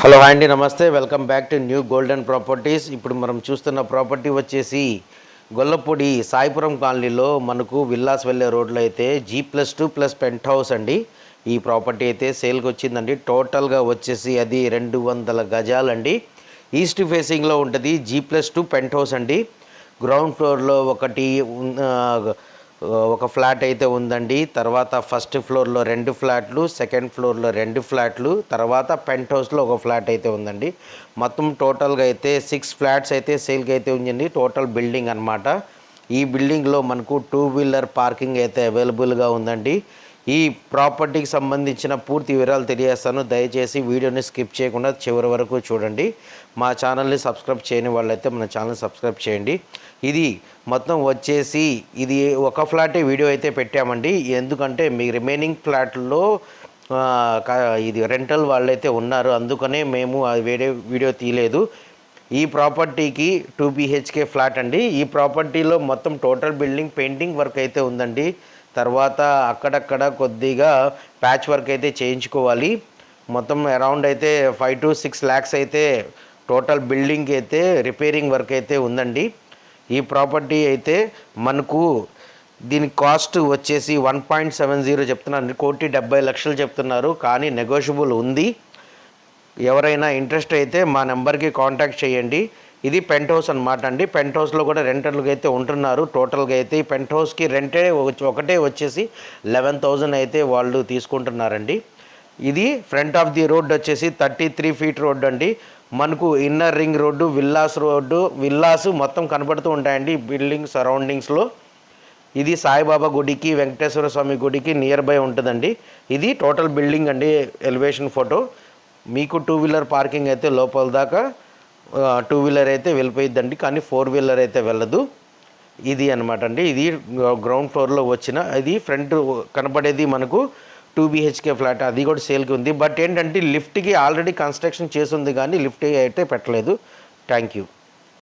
Hello అండి నమస్తే. Welcome back to New Golden Properties. ఇప్పుడు మనం చూస్తున్న ప్రాపర్టీ వచ్చేసి గొల్లపూడి సాయిపురం కాలనీలో మనకు విల్లాస్ వెళ్ళే రోడ్లో అయితే G plus two plus penthouse అండి. ఈ ప్రాపర్టీ అయితే సేల్కి వచ్చిందండి. టోటల్గా వచ్చేసి అది రెండు వందల గజాలండి. ఈస్ట్ ఫేసింగ్లో ఉంటుంది G plus two penthouse అండి. గ్రౌండ్ ఫ్లోర్లో ఒకటి ఒక ఫ్లాట్ అయితే ఉందండి. తర్వాత ఫస్ట్ ఫ్లోర్లో రెండు ఫ్లాట్లు సెకండ్ ఫ్లోర్లో రెండు ఫ్లాట్లు తర్వాత పెంట్ హౌస్లో ఒక ఫ్లాట్ అయితే ఉందండి. మొత్తం టోటల్గా అయితే సిక్స్ ఫ్లాట్స్ అయితే సేల్కి అయితే ఉందండి. టోటల్ బిల్డింగ్ అన్నమాట. ఈ బిల్డింగ్లో మనకు టూ వీలర్ పార్కింగ్ అయితే అవైలబుల్గా ఉందండి. ఈ ప్రాపర్టీకి సంబంధించిన పూర్తి వివరాలు తెలియజేస్తాను. దయచేసి వీడియోని స్కిప్ చేయకుండా చివరి వరకు చూడండి. మా ఛానల్ని సబ్స్క్రైబ్ చేయని వాళ్ళైతే మన ఛానల్ సబ్స్క్రైబ్ చేయండి. ఇది మొత్తం వచ్చేసి ఇది ఒక ఫ్లాటే వీడియో అయితే పెట్టామండి. ఎందుకంటే మీ రిమైనింగ్ ఫ్లాట్లో ఇది రెంటల్ వాళ్ళైతే ఉన్నారు. అందుకనే మేము వేరే వీడియో తీయలేదు. ఈ ప్రాపర్టీకి టూ బిహెచ్కే ఫ్లాట్ అండి. ఈ ప్రాపర్టీలో మొత్తం టోటల్ బిల్డింగ్ పెయింటింగ్ వర్క్ అయితే ఉందండి. తర్వాత అక్కడక్కడ కొద్దిగా ప్యాచ్ వర్క్ అయితే చేయించుకోవాలి. మొత్తం అరౌండ్ అయితే ఫైవ్ టు సిక్స్ ల్యాక్స్ అయితే టోటల్ బిల్డింగ్ అయితే రిపేరింగ్ వర్క్ అయితే ఉందండి. ఈ ప్రాపర్టీ అయితే మనకు దీని కాస్ట్ వచ్చేసి వన్ పాయింట్ సెవెన్ జీరో చెప్తున్నారు. కోటి డెబ్బై లక్షలు చెప్తున్నారు. కానీ నెగోషియబుల్ ఉంది. ఎవరైనా ఇంట్రెస్ట్ అయితే మా నెంబర్కి కాంటాక్ట్ చేయండి. ఇది పెంట్ హౌస్ అనమాట అండి. పెంట్ హౌస్లో కూడా రెంటర్లుగా అయితే ఉంటున్నారు. టోటల్గా అయితే ఈ పెంట్ హౌస్కి రెంటే ఒకటే వచ్చేసి లెవెన్ థౌజండ్ అయితే వాళ్ళు తీసుకుంటున్నారండి. ఇది ఫ్రంట్ ఆఫ్ ది రోడ్ వచ్చేసి థర్టీ త్రీ ఫీట్ రోడ్ అండి. మనకు inner ring road villas road villas మొత్తం కనబడుతూ ఉంటాయండి బిల్డింగ్ సరౌండింగ్స్లో ఇది సాయిబాబా గుడికి వెంకటేశ్వర స్వామి గుడికి నియర్ బై ఉంటుందండి. ఇది టోటల్ బిల్డింగ్ అండి ఎలివేషన్ ఫోటో మీకు టూ వీలర్ పార్కింగ్ అయితే లోపల దాకా టూ వీలర్ అయితే వెళ్ళిపోయిద్దండి కానీ ఫోర్ వీలర్ అయితే వెళ్ళదు. ఇది అనమాట అండి. ఇది గ్రౌండ్ ఫ్లోర్లో వచ్చిన ఇది ఫ్రంట్ కనపడేది మనకు టూ బిహెచ్కే ఫ్లాట్ అది కూడా సేల్కి ఉంది. బట్ ఏంటంటే లిఫ్ట్కి ఆల్రెడీ కన్స్ట్రక్షన్ చేసి ఉంది కానీ లిఫ్ట్ అయితే పెట్టలేదు. Thank you